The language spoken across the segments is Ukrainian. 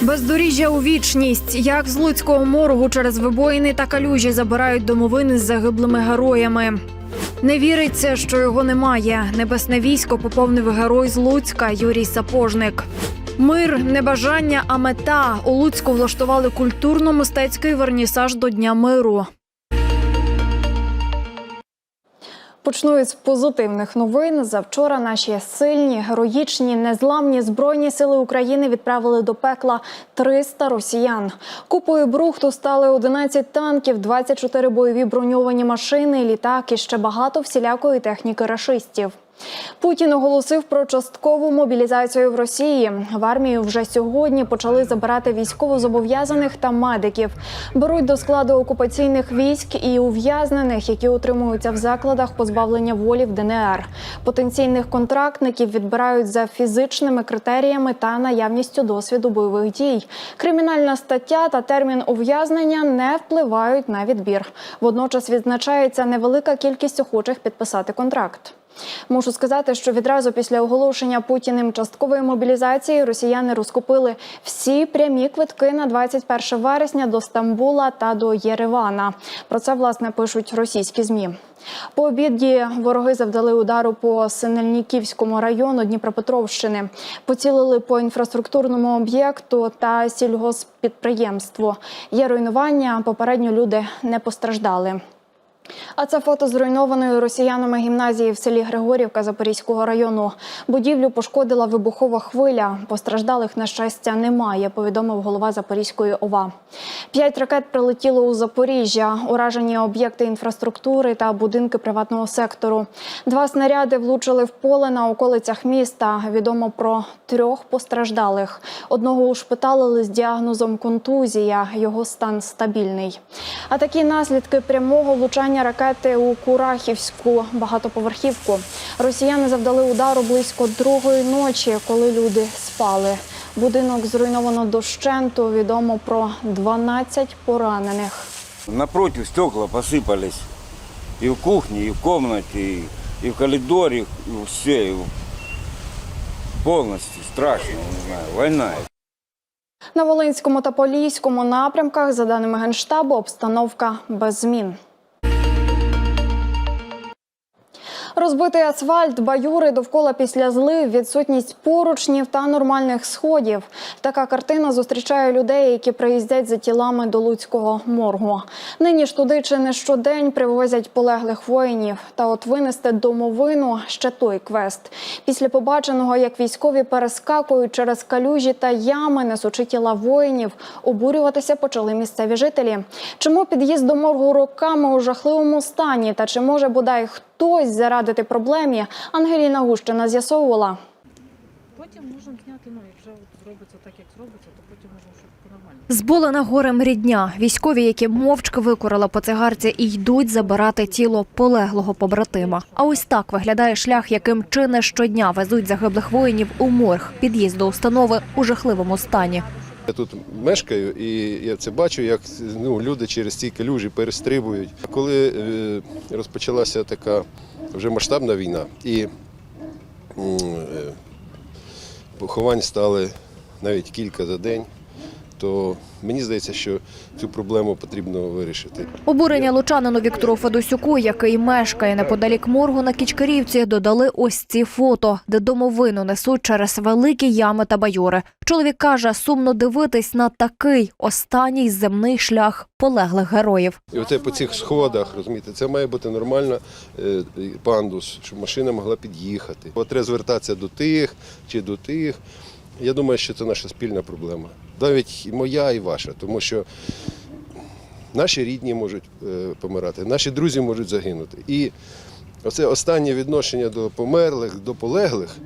Бездоріжжя у вічність. Як з Луцького моргу через вибоїни та калюжі забирають домовини з загиблими героями. Не віриться, що його немає. Небесне військо поповнив герой з Луцька Юрій Сапожник. Мир, не бажання, а мета. У Луцьку влаштували культурно-мистецький вернісаж до Дня миру. Почну із позитивних новин. Завчора наші сильні, героїчні, незламні збройні сили України відправили до пекла 300 росіян. Купою брухту стали 11 танків, 24 бойові броньовані машини, літак і ще багато всілякої техніки рашистів. Путін оголосив про часткову мобілізацію в Росії. В армію вже сьогодні почали забирати військовозобов'язаних та медиків. Беруть до складу окупаційних військ і ув'язнених, які утримуються в закладах позбавлення волі в ДНР. Потенційних контрактників відбирають за фізичними критеріями та наявністю досвіду бойових дій. Кримінальна стаття та термін ув'язнення не впливають на відбір. Водночас відзначається невелика кількість охочих підписати контракт. Можу сказати, що відразу після оголошення Путіним часткової мобілізації росіяни розкупили всі прямі квитки на 21 вересня до Стамбула та до Єревана. Про це власне пишуть російські змі. По обіді вороги завдали удару по Синельниківському району Дніпропетровщини. Поцілили по інфраструктурному об'єкту та сільгоспідприємству. Є руйнування. Попередньо люди не постраждали. А це фото зруйнованої росіянами гімназії в селі Григорівка Запорізького району. Будівлю пошкодила вибухова хвиля. Постраждалих на щастя немає. Повідомив голова Запорізької ОВА. П'ять ракет прилетіло у Запоріжжя. Уражені об'єкти інфраструктури та будинки приватного сектору. Два снаряди влучили в поле на околицях міста. Відомо про трьох постраждалих. Одного ушпиталили з діагнозом контузія. Його стан стабільний. А такі наслідки прямого влучання ракети у Курахівську багатоповерхівку. Росіяни завдали удару близько другої ночі, коли люди спали. Будинок зруйновано дощенту. Відомо про 12 поранених. Напротив стекла посыпались. И в кухне, и в комнате, и, и в коридоре, и все. и полностью страшно, не знаю, война. На Волинському та Поліському напрямках, за даними Генштабу, обстановка без змін. Розбитий асфальт, баюри довкола після злив, відсутність поручнів та нормальних сходів. Така картина зустрічає людей, які приїздять за тілами до Луцького моргу. Нині ж туди чи не щодень привозять полеглих воїнів. Та от винести домовину ще той квест. Після побаченого, як військові перескакують через калюжі та ями, несучи тіла воїнів, обурюватися почали місцеві жителі. Чому під'їзд до моргу роками у жахливому стані? Та чи може бодай хтось зарадити проблемі? Ангеліна Гущина з'ясовувала. Потім можемо зняти, ну, якщо зробиться так, як зробиться, то потім можемо щоб нормально. Зболена горем рідня. Військові, які мовчки викорили по цигарці і йдуть забирати тіло полеглого побратима. А ось так виглядає шлях, яким чи не щодня везуть загиблих воїнів у морг. Під'їзд до установи у жахливому стані. Я тут мешкаю і я це бачу, як ну, люди через ці калюжі перестрибують. Коли е, розпочалася така вже масштабна війна, і е, поховань стали навіть кілька за день, то мені здається, що цю проблему потрібно вирішити. Обурення лучанину Віктору Федосюку, який мешкає неподалік моргу на Кічкарівці, додали ось ці фото, де домовину несуть через великі ями та баюри. Чоловік каже, сумно дивитись на такий останній земний шлях полеглих героїв. І оце по цих сходах, розумієте, це має бути нормально е, пандус, щоб машина могла під'їхати. Треба звертатися до тих чи до тих. Я думаю, що це наша спільна проблема. Навіть і моя, і ваша, тому що наші рідні можуть е, помирати, наші друзі можуть загинути. І оце останнє відношення до померлих, до полеглих,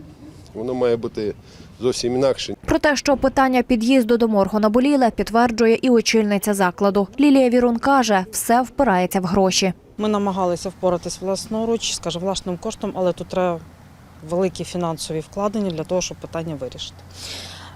воно має бути зовсім інакше. Про те, що питання під'їзду до моргу наболіле, підтверджує і очільниця закладу. Лілія Вірун каже, все впирається в гроші. Ми намагалися впоратись власноруч, скажімо, власним коштом, але тут треба великі фінансові вкладення для того, щоб питання вирішити.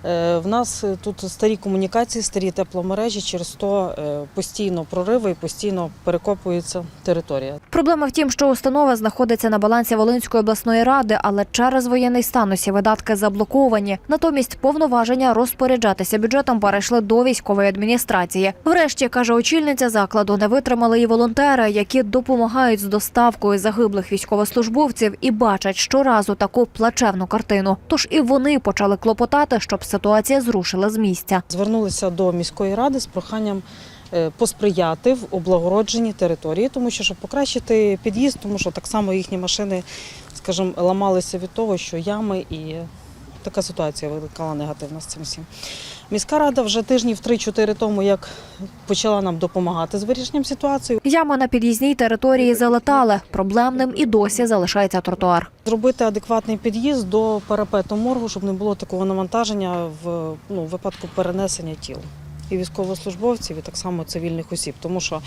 Е, В нас е, тут старі комунікації, старі тепломережі, через то е, постійно прориви і постійно перекопується територія. Проблема в тім, що установа знаходиться на балансі Волинської обласної ради, але через воєнний стан усі видатки заблоковані. Натомість повноваження розпоряджатися бюджетом перейшли до військової адміністрації. Врешті каже очільниця закладу, не витримали і волонтери, які допомагають з доставкою загиблих військовослужбовців і бачать щоразу таку плачевну картину. Тож і вони почали клопотати, щоб ситуація зрушила з місця. Звернулися до міської ради з проханням е, посприяти в облагородженні території, тому що щоб покращити під'їзд, тому що так само їхні машини, скажімо, ламалися від того, що ями і така ситуація виникала негативна з цим всім. Міська рада вже тижнів 3-4 тому, як почала нам допомагати з вирішенням ситуації, Яма на під'їзній території залатали. Проблемним і досі залишається тротуар. зробити адекватний під'їзд до парапету моргу, щоб не було такого навантаження в ну, випадку перенесення тіл. І військовослужбовців, і так само цивільних осіб, тому що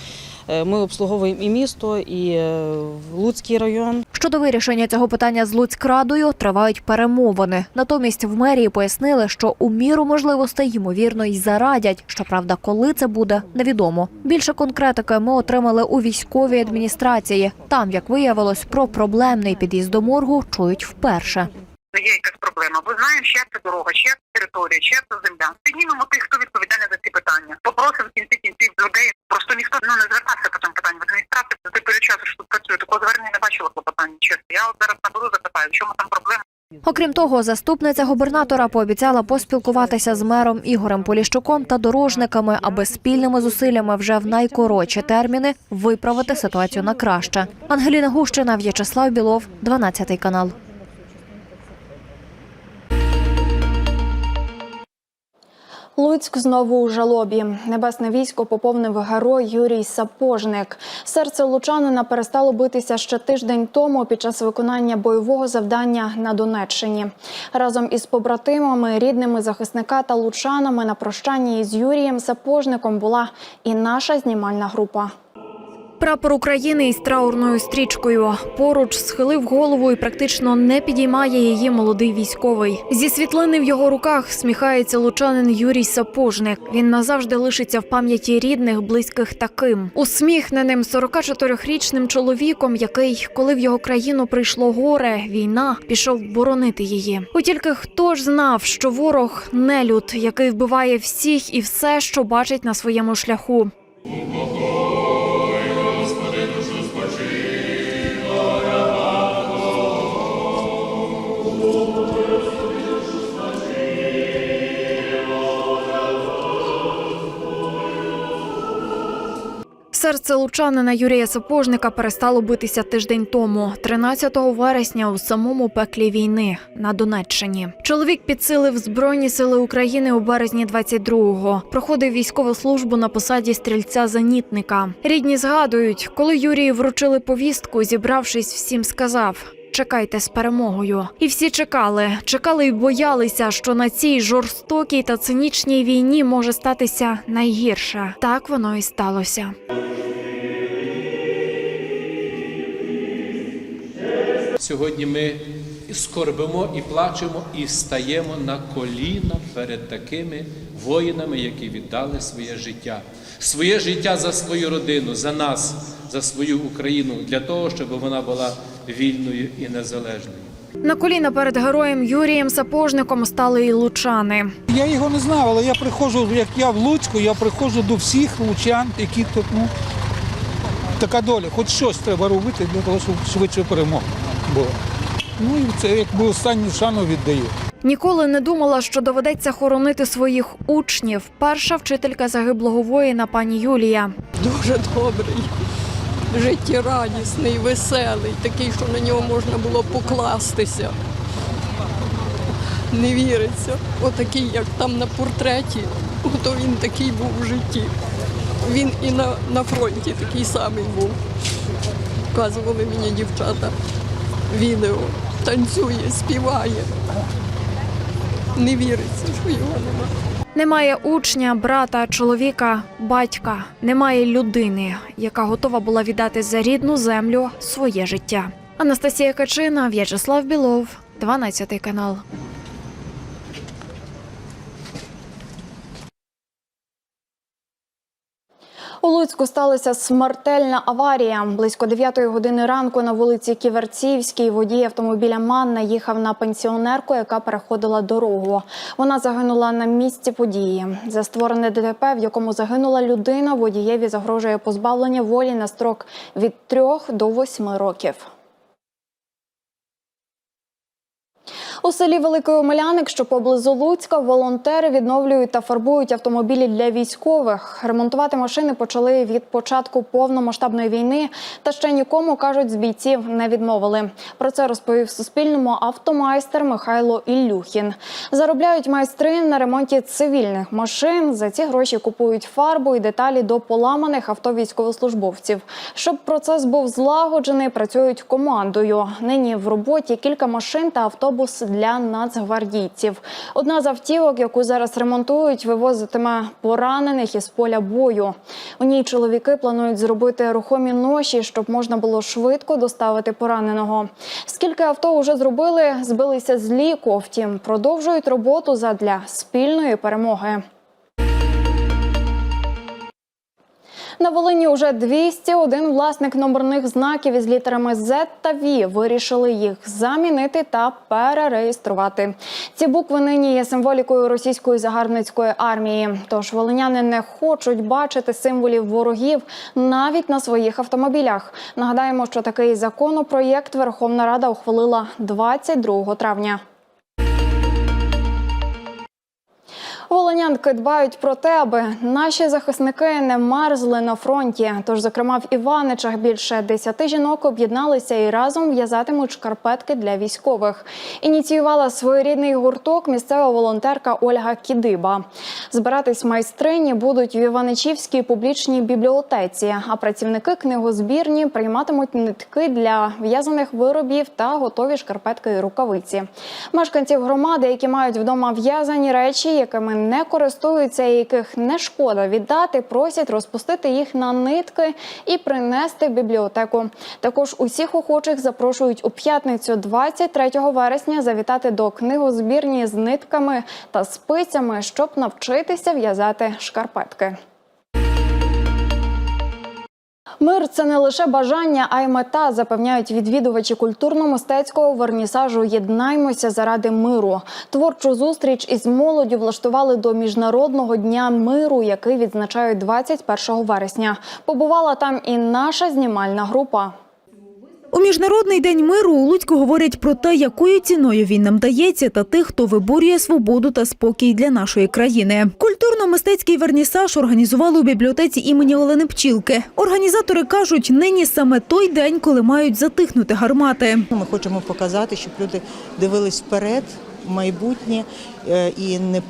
е, ми обслуговуємо і місто, і е, Луцький район. Щодо вирішення цього питання з Луцькрадою тривають перемовини. Натомість в мерії пояснили, що у міру можливостей ймовірно й зарадять. Щоправда, коли це буде, невідомо. Більше конкретики ми отримали у військовій адміністрації. Там, як виявилось, про проблемний під'їзд до моргу чують вперше. Є якась проблема. Бо знаємо, чия це дорога, чия це територія, чия це земля. Піднімемо тих, хто відповідальний за ці питання. Попросимо в кінці кінців людей. Просто ніхто ну не звертався по цьому питанню. В адміністрації за той період часу, що тут працює, такого звернення не бачила клопотання. Чесно. Я от зараз наберу, запитаю, в чому там проблема. Окрім того, заступниця губернатора пообіцяла поспілкуватися з мером Ігорем Поліщуком та дорожниками, аби спільними зусиллями вже в найкоротші терміни виправити ситуацію на краще. Ангеліна Гущина, В'ячеслав Білов, 12 канал. Луцьк знову у жалобі. Небесне військо поповнив герой Юрій Сапожник. Серце лучанина перестало битися ще тиждень тому під час виконання бойового завдання на Донеччині. Разом із побратимами, рідними захисника та лучанами на прощанні із Юрієм Сапожником була і наша знімальна група. Прапор України із траурною стрічкою поруч схилив голову і практично не підіймає її молодий військовий. Зі світлини в його руках сміхається лучанин Юрій Сапожник. Він назавжди лишиться в пам'яті рідних, близьких таким усміхненим 44-річним чоловіком, який, коли в його країну прийшло горе, війна пішов боронити її. От тільки хто ж знав, що ворог нелюд, який вбиває всіх і все, що бачить на своєму шляху. Серце лучанина Юрія Сапожника перестало битися тиждень тому, 13 вересня, у самому пеклі війни на Донеччині. Чоловік підсилив Збройні сили України у березні 22-го. Проходив військову службу на посаді стрільця-зенітника. Рідні згадують, коли Юрію вручили повістку, зібравшись, всім сказав. Чекайте з перемогою, і всі чекали, чекали і боялися, що на цій жорстокій та цинічній війні може статися найгірше. Так воно і сталося. Сьогодні ми скорбимо і плачемо, і стаємо на коліна перед такими воїнами, які віддали своє життя, своє життя за свою родину, за нас, за свою Україну, для того, щоб вона була вільною і незалежною. На коліна перед героєм Юрієм Сапожником стали і лучани. Я його не знав, але я приходжу, як я в Луцьку, я приходжу до всіх лучан, які тут, ну, така доля, хоч щось треба робити для того, щоб швидше перемога була. Ну і це якби останню шану віддаю. Ніколи не думала, що доведеться хоронити своїх учнів. Перша вчителька загиблого воїна пані Юлія. дуже добрий, життєрадісний, веселий, такий, що на нього можна було покластися. Не віриться. Отакий, як там на портреті, ото він такий був в житті. Він і на, на фронті такий самий був. Показували мені дівчата відео. Танцює, співає. Не віриться, що його нема. Немає учня, брата, чоловіка, батька, немає людини, яка готова була віддати за рідну землю своє життя. Анастасія Качина, В'ячеслав Білов, 12 канал. У Луцьку сталася смертельна аварія. Близько 9 години ранку на вулиці Ківерцівській водій автомобіля Манна їхав на пенсіонерку, яка переходила дорогу. Вона загинула на місці події. За створене ДТП, в якому загинула людина, водієві загрожує позбавлення волі на строк від 3 до 8 років. У селі Великий Омеляник, що поблизу Луцька, волонтери відновлюють та фарбують автомобілі для військових. Ремонтувати машини почали від початку повномасштабної війни, та ще нікому кажуть, з бійців не відмовили. Про це розповів Суспільному автомайстер Михайло Ілюхін. Заробляють майстри на ремонті цивільних машин. За ці гроші купують фарбу і деталі до поламаних авто військовослужбовців. Щоб процес був злагоджений, працюють командою. Нині в роботі кілька машин та автобус для нацгвардійців. Одна з автівок, яку зараз ремонтують, вивозитиме поранених із поля бою. У ній чоловіки планують зробити рухомі ноші, щоб можна було швидко доставити пораненого. Скільки авто вже зробили, збилися з ліку. Втім, продовжують роботу задля спільної перемоги. На Волині уже 201 власник номерних знаків із літерами Z та V вирішили їх замінити та перереєструвати. Ці букви нині є символікою російської загарбницької армії. Тож волиняни не хочуть бачити символів ворогів навіть на своїх автомобілях. Нагадаємо, що такий законопроєкт Верховна Рада ухвалила 22 травня. Волонянки дбають про те, аби наші захисники не мерзли на фронті. Тож, зокрема, в Іваничах більше десяти жінок об'єдналися і разом в'язатимуть шкарпетки для військових. Ініціювала своєрідний гурток місцева волонтерка Ольга Кідиба. Збиратись майстрині будуть в Іваничівській публічній бібліотеці. А працівники книгозбірні прийматимуть нитки для в'язаних виробів та готові шкарпетки і рукавиці. Мешканців громади, які мають вдома в'язані речі, якими не користуються і яких не шкода віддати, просять розпустити їх на нитки і принести в бібліотеку. Також усіх охочих запрошують у п'ятницю, 23 вересня, завітати до книгозбірні з нитками та спицями, щоб навчитися в'язати шкарпетки. Мир це не лише бажання, а й мета, запевняють відвідувачі культурно-мистецького вернісажу Єднаймося заради миру. Творчу зустріч із молоддю влаштували до міжнародного дня миру, який відзначають 21 вересня. Побувала там і наша знімальна група. У міжнародний день миру у Луцьку говорять про те, якою ціною він нам дається, та тих, хто виборює свободу та спокій для нашої країни. Культурно-мистецький вернісаж організували у бібліотеці імені Олени Пчілки. Організатори кажуть, нині саме той день, коли мають затихнути гармати. Ми хочемо показати, щоб люди дивились вперед, в майбутнє е, і не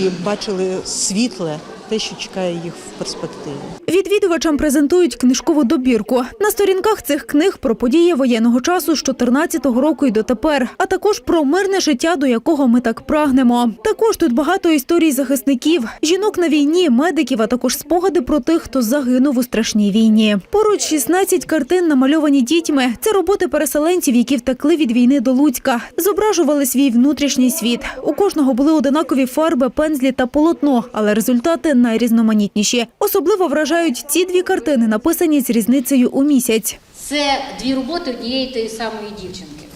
і бачили світле, те, що чекає їх в перспективі. Відвідувачам презентують книжкову добірку. На сторінках цих книг про події воєнного часу з 14-го року і дотепер, а також про мирне життя, до якого ми так прагнемо. Також тут багато історій захисників, жінок на війні, медиків, а також спогади про тих, хто загинув у страшній війні. Поруч 16 картин намальовані дітьми. Це роботи переселенців, які втекли від війни до Луцька. Зображували свій внутрішній світ. У кожного були одинакові фарби, пензлі та полотно, але результати найрізноманітніші. Особливо вражають ці дві картини, написані з різницею у місяць. Це дві роботи однієї тої самої дівчинки.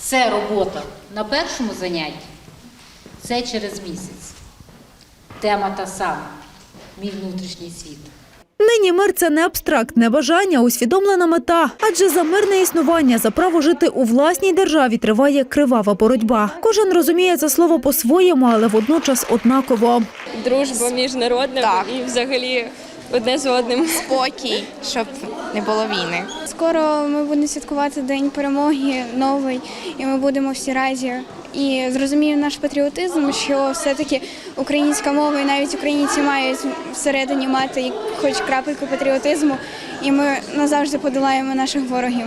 Це робота на першому занятті, це через місяць. Тема та сама мій внутрішній світ. Нині мир це не абстрактне бажання, а усвідомлена мета. Адже за мирне існування, за право жити у власній державі триває кривава боротьба. Кожен розуміє це слово по-своєму, але водночас однаково. дружба міжнародна і взагалі одне з одним. спокій, щоб не було війни. Скоро ми будемо святкувати День перемоги новий, і ми будемо всі разі. І зрозуміємо наш патріотизм, що все-таки українська мова і навіть українці мають всередині мати хоч крапельку патріотизму, і ми назавжди подолаємо наших ворогів.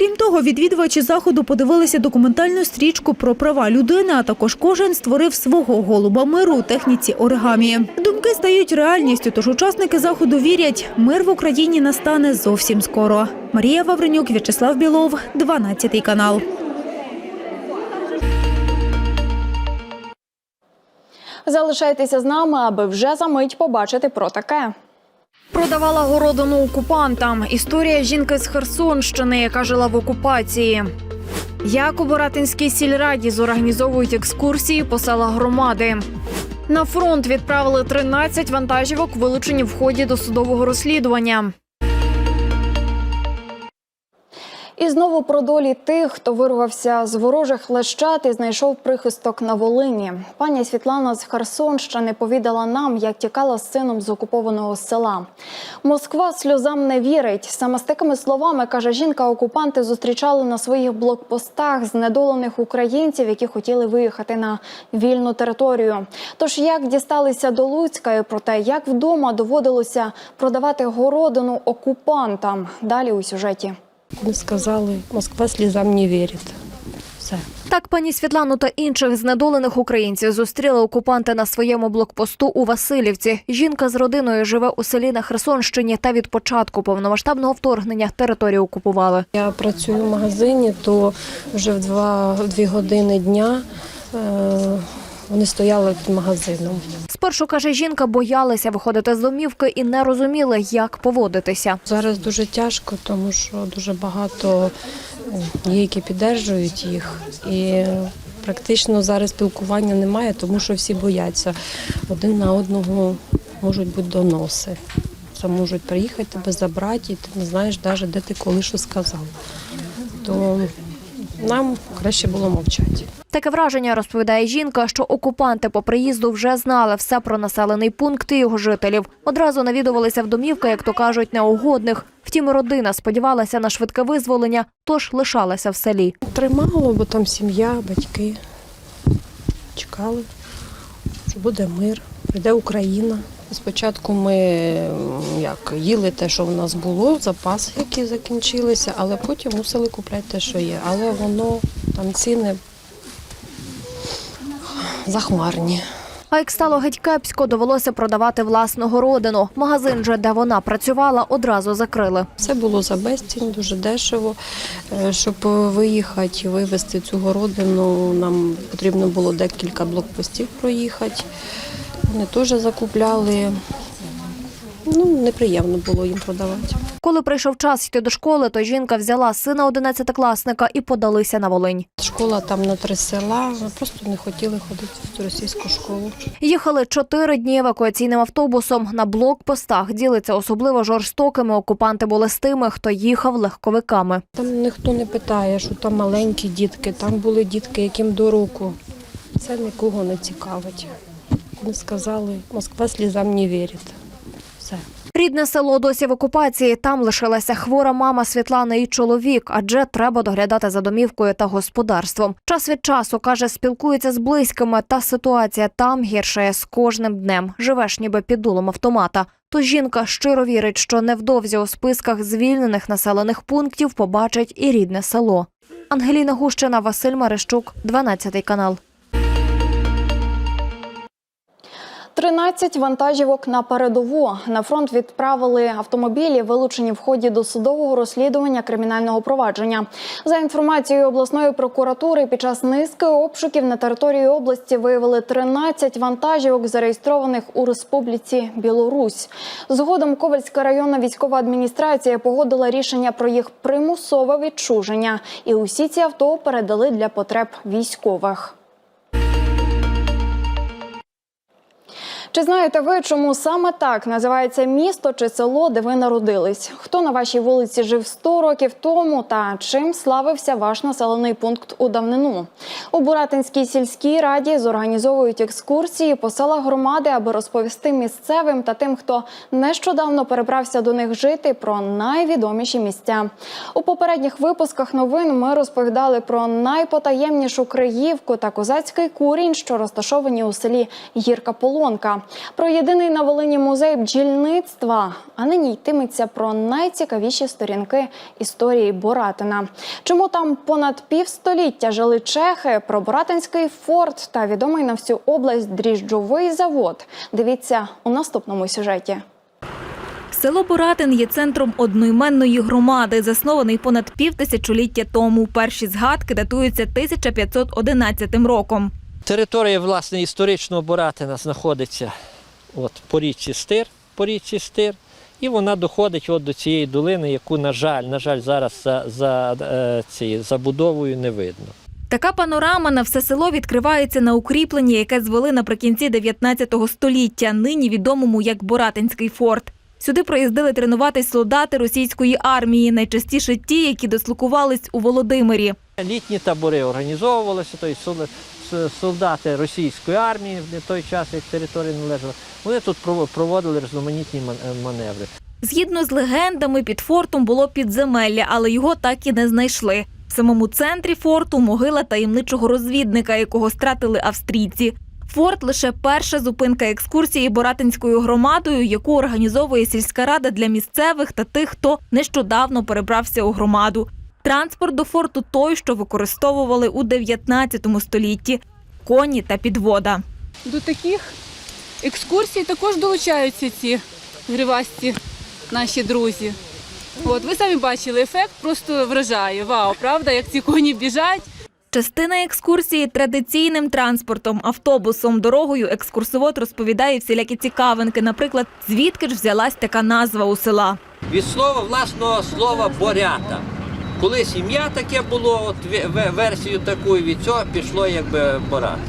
Крім того, відвідувачі заходу подивилися документальну стрічку про права людини, а також кожен створив свого голуба миру у техніці оригамі. Думки стають реальністю, тож учасники заходу вірять, мир в Україні настане зовсім скоро. Марія Вавренюк, В'ячеслав Білов, 12 канал. Залишайтеся з нами, аби вже за мить побачити про таке. Продавала городину окупантам. Історія жінки з Херсонщини, яка жила в окупації. Як у Боратинській сільраді зорганізовують екскурсії по селах громади. На фронт відправили 13 вантажівок, вилучені в ході досудового розслідування. І знову про долі тих, хто вирвався з ворожих лещат і знайшов прихисток на Волині. Пані Світлана з Херсонщини повідала нам, як тікала з сином з окупованого села. Москва сльозам не вірить. Саме з такими словами каже жінка, окупанти зустрічали на своїх блокпостах знедолених українців, які хотіли виїхати на вільну територію. Тож як дісталися до Луцька і про те, як вдома доводилося продавати городину окупантам. Далі у сюжеті. Ми сказали, Москва слізам не вірить. Все. Так пані Світлану та інших знедолених українців зустріли окупанти на своєму блокпосту у Васильівці. Жінка з родиною живе у селі на Херсонщині та від початку повномасштабного вторгнення територію окупували. Я працюю в магазині, то вже в два-дві години дня е, вони стояли під магазином. Спершу каже жінка, боялися виходити з домівки і не розуміли, як поводитися. Зараз дуже тяжко, тому що дуже багато е, є, які піддержують їх. І практично зараз спілкування немає, тому що всі бояться. Один на одного можуть бути доноси. Це можуть приїхати тебе забрати, і ти не знаєш навіть, де ти коли що сказав. То нам краще було мовчати. Таке враження розповідає жінка, що окупанти по приїзду вже знали все про населений пункт і його жителів. Одразу навідувалися в домівки, як то кажуть, неугодних. Втім, родина сподівалася на швидке визволення, тож лишалася в селі. Тримало, бо там сім'я, батьки чекали, що буде мир, прийде Україна. Спочатку ми як їли те, що в нас було, запаси, які закінчилися, але потім мусили купляти те, що є. Але воно там ціни захмарні. А як стало геть кепсько, довелося продавати власну городину. Магазин же, де вона працювала, одразу закрили. Все було за безцінь, дуже дешево. Е, Щоб виїхати і вивезти цю городину, нам потрібно було декілька блокпостів проїхати. Вони теж закупляли. Ну, неприємно було їм продавати. Коли прийшов час йти до школи, то жінка взяла сина одинадцятикласника і подалися на Волинь. Школа там на три села, просто не хотіли ходити в цю російську школу. Їхали чотири дні евакуаційним автобусом. На блокпостах ділиться особливо жорстокими. Окупанти були з тими, хто їхав легковиками. Там ніхто не питає, що там маленькі дітки, там були дітки, яким до року. Це нікого не цікавить. Вони сказали, Москва слізам не вірить. Все. Рідне село досі в окупації. Там лишилася хвора мама Світлани і чоловік, адже треба доглядати за домівкою та господарством. Час від часу каже, спілкується з близькими, та ситуація там гіршає з кожним днем. Живеш ніби під дулом автомата. Тож жінка щиро вірить, що невдовзі у списках звільнених населених пунктів побачить і рідне село. Ангеліна Гущина, Василь Марищук, 12 канал. 13 вантажівок на передову. На фронт відправили автомобілі, вилучені в ході досудового розслідування кримінального провадження. За інформацією обласної прокуратури, під час низки обшуків на території області виявили 13 вантажівок, зареєстрованих у Республіці Білорусь. Згодом Ковальська районна військова адміністрація погодила рішення про їх примусове відчуження, і усі ці авто передали для потреб військових. Чи знаєте ви, чому саме так називається місто чи село, де ви народились? Хто на вашій вулиці жив 100 років тому та чим славився ваш населений пункт у давнину? У Буратинській сільській раді зорганізовують екскурсії по селах громади, аби розповісти місцевим та тим, хто нещодавно перебрався до них жити, про найвідоміші місця. У попередніх випусках новин ми розповідали про найпотаємнішу Криївку та козацький курінь, що розташовані у селі Гірка Полонка. Про єдиний на Волині музей бджільництва. А нині йтиметься про найцікавіші сторінки історії Боратина. Чому там понад півстоліття жили чехи, про Боратинський форт та відомий на всю область дріжджовий завод. Дивіться у наступному сюжеті. Село Боратин є центром одноіменної громади, заснований понад півтисячоліття тому. Перші згадки датуються 1511 роком. Територія власне історичного Боратина знаходиться от, по річці Стир, по річці Стир, і вона доходить от до цієї долини, яку, на жаль, на жаль, зараз за, за е, цією забудовою не видно. Така панорама на все село відкривається на укріпленні, яке звели наприкінці 19 століття, нині відомому як Боратинський форт. Сюди приїздили тренуватись солдати російської армії, найчастіше ті, які дислокувались у Володимирі. Літні табори організовувалися, тобто солдати російської армії в той час, як територія належала, вони тут прово- проводили різноманітні ман- е, маневри. Згідно з легендами, під фортом було підземелля, але його так і не знайшли. В самому центрі форту могила таємничого розвідника, якого стратили австрійці. Форт лише перша зупинка екскурсії Боратинською громадою, яку організовує сільська рада для місцевих та тих, хто нещодавно перебрався у громаду. Транспорт до форту той, що використовували у 19 столітті коні та підвода. До таких екскурсій також долучаються ці гривасті наші друзі. От ви самі бачили ефект, просто вражає. Вау, правда, як ці коні біжать. Частина екскурсії традиційним транспортом, автобусом, дорогою екскурсовод розповідає всілякі цікавинки. Наприклад, звідки ж взялась така назва у села. Від слова власного слова борята. Колись ім'я таке було, от ве- ве- версію таку, і від цього пішло якби борати.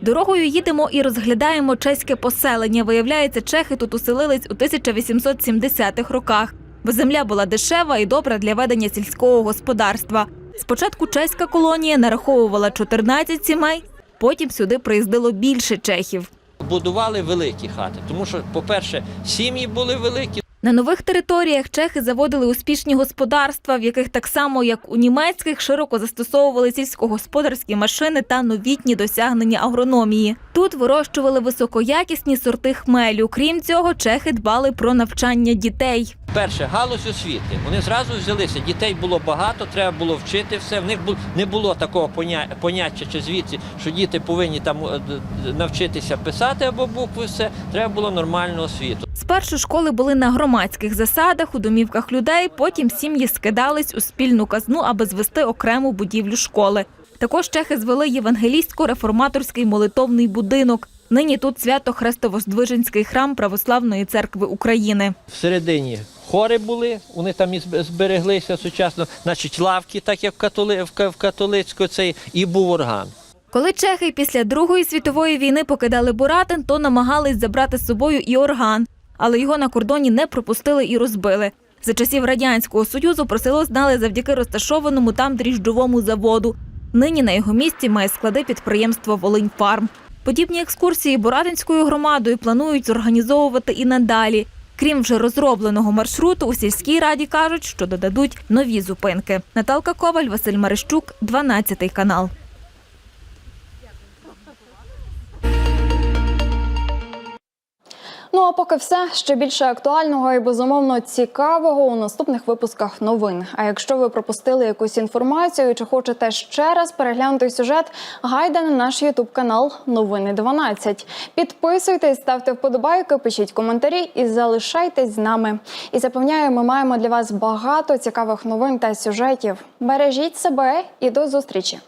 Дорогою їдемо і розглядаємо чеське поселення. Виявляється, чехи тут уселились у 1870-х роках, бо земля була дешева і добра для ведення сільського господарства. Спочатку чеська колонія нараховувала 14 сімей, потім сюди приїздило більше чехів. Будували великі хати, тому що, по-перше, сім'ї були великі, На нових територіях чехи заводили успішні господарства, в яких так само як у німецьких широко застосовували сільськогосподарські машини та новітні досягнення агрономії. Тут вирощували високоякісні сорти хмелю. Крім цього, чехи дбали про навчання дітей. Перше, галузь освіти. Вони зразу взялися. Дітей було багато, треба було вчити все. В них не було такого поняття чи звідси, що діти повинні там е, навчитися писати або букви. Все треба було нормальну освіту. Спершу школи були на громадських засадах у домівках людей. Потім сім'ї скидались у спільну казну, аби звести окрему будівлю школи. Також чехи звели євангелістсько-реформаторський молитовний будинок. Нині тут свято Хрестовоздвиженський храм Православної церкви України. Всередині хори були, вони там і збереглися сучасно, значить лавки, так як в, католи, в, ка- в католицьку цей, і був орган. Коли чехи після Другої світової війни покидали Буратин, то намагались забрати з собою і орган, але його на кордоні не пропустили і розбили. За часів радянського союзу про село знали завдяки розташованому там дріжджовому заводу. Нині на його місці має склади підприємство Волиньфарм. Подібні екскурсії Боратинською громадою планують зорганізовувати і надалі. Крім вже розробленого маршруту, у сільській раді кажуть, що додадуть нові зупинки. Наталка Коваль, Василь Марищук, 12 канал. Ну а поки все ще більше актуального і безумовно цікавого у наступних випусках новин. А якщо ви пропустили якусь інформацію чи хочете ще раз переглянути сюжет, гайда на наш ютуб канал Новини 12. Підписуйтесь, ставте вподобайки, пишіть коментарі і залишайтесь з нами. І запевняю, ми маємо для вас багато цікавих новин та сюжетів. Бережіть себе і до зустрічі!